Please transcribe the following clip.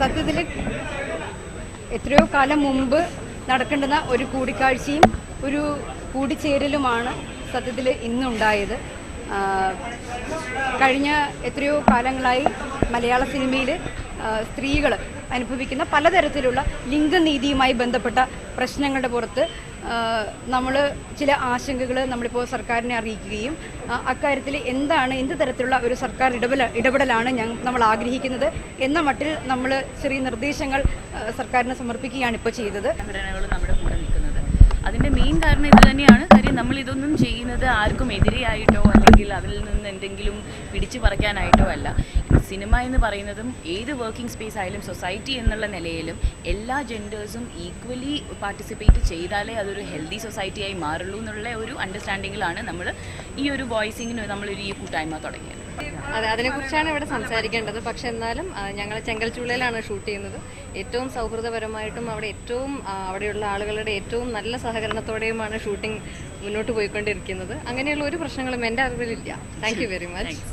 സത്യത്തിൽ എത്രയോ കാലം മുമ്പ് നടക്കേണ്ടുന്ന ഒരു കൂടിക്കാഴ്ചയും ഒരു കൂടിച്ചേരലുമാണ് സത്യത്തിൽ ഇന്നുണ്ടായത്. കഴിഞ്ഞ എത്രയോ കാലങ്ങളായി മലയാള സിനിമയിൽ സ്ത്രീകൾ അനുഭവിക്കുന്ന പലതരത്തിലുള്ള ലിംഗനീതിയുമായി ബന്ധപ്പെട്ട പ്രശ്നങ്ങളുടെ പുറത്ത് നമ്മൾ ചില ആശങ്കകൾ നമ്മളിപ്പോൾ സർക്കാരിനെ അറിയിക്കുകയും അക്കാര്യത്തിൽ എന്താണ് എന്ത് തരത്തിലുള്ള ഒരു സർക്കാർ ഇടപെടൽ ഇടപെടലാണ് ഞങ്ങൾ നമ്മൾ ആഗ്രഹിക്കുന്നത് എന്ന മട്ടിൽ നമ്മൾ ചെറിയ നിർദ്ദേശങ്ങൾ സർക്കാരിനെ സമർപ്പിക്കുകയാണ് ഇപ്പോൾ ചെയ്തത്. നമ്മുടെ കൂടെ നിൽക്കുന്നത്. അതിന്റെ മെയിൻ കാരണം ഇത് തന്നെയാണ്. നമ്മൾ ഇതൊന്നും ചെയ്യുന്നത് ആർക്കും എതിരെയായിട്ടോ അല്ലെങ്കിൽ അതിൽ നിന്ന് എന്തെങ്കിലും പിടിച്ചു പറിക്കാനായിട്ടോ അല്ല. സിനിമ എന്ന് പറയുന്നതും ഏത് വർക്കിംഗ് സ്പേസ് ആയാലും സൊസൈറ്റി എന്നുള്ള നിലയിലും എല്ലാ ജെൻഡേഴ്സും ഈക്വലി പാർട്ടിസിപ്പേറ്റ് ചെയ്താലേ അതൊരു ഹെൽത്തി സൊസൈറ്റിയായി മാറുള്ളൂ എന്നുള്ള ഒരു അണ്ടർസ്റ്റാൻഡിങ്ങിലാണ് നമ്മൾ ഈ ഒരു വോയിസിങ്ങിന് നമ്മളൊരു ഈ കൂട്ടായ്മ തുടങ്ങിയത്. അതെ അതിനെക്കുറിച്ചാണ് ഇവിടെ സംസാരിക്കേണ്ടത്. പക്ഷെ എന്നാലും ഞങ്ങൾ ചെങ്കൽച്ചുള്ളയിലാണ് ഷൂട്ട് ചെയ്യുന്നത്. ഏറ്റവും സൗഹൃദപരമായിട്ടും അവിടെ ഏറ്റവും അവിടെയുള്ള ആളുകളുടെ ഏറ്റവും നല്ല സഹകരണത്തോടെയുമാണ് ഷൂട്ടിംഗ് മുന്നോട്ട് പോയിക്കൊണ്ടിരിക്കുന്നത്. അങ്ങനെയുള്ള ഒരു പ്രശ്നങ്ങളും എന്റെ അറിവിലില്ല. Thank you very much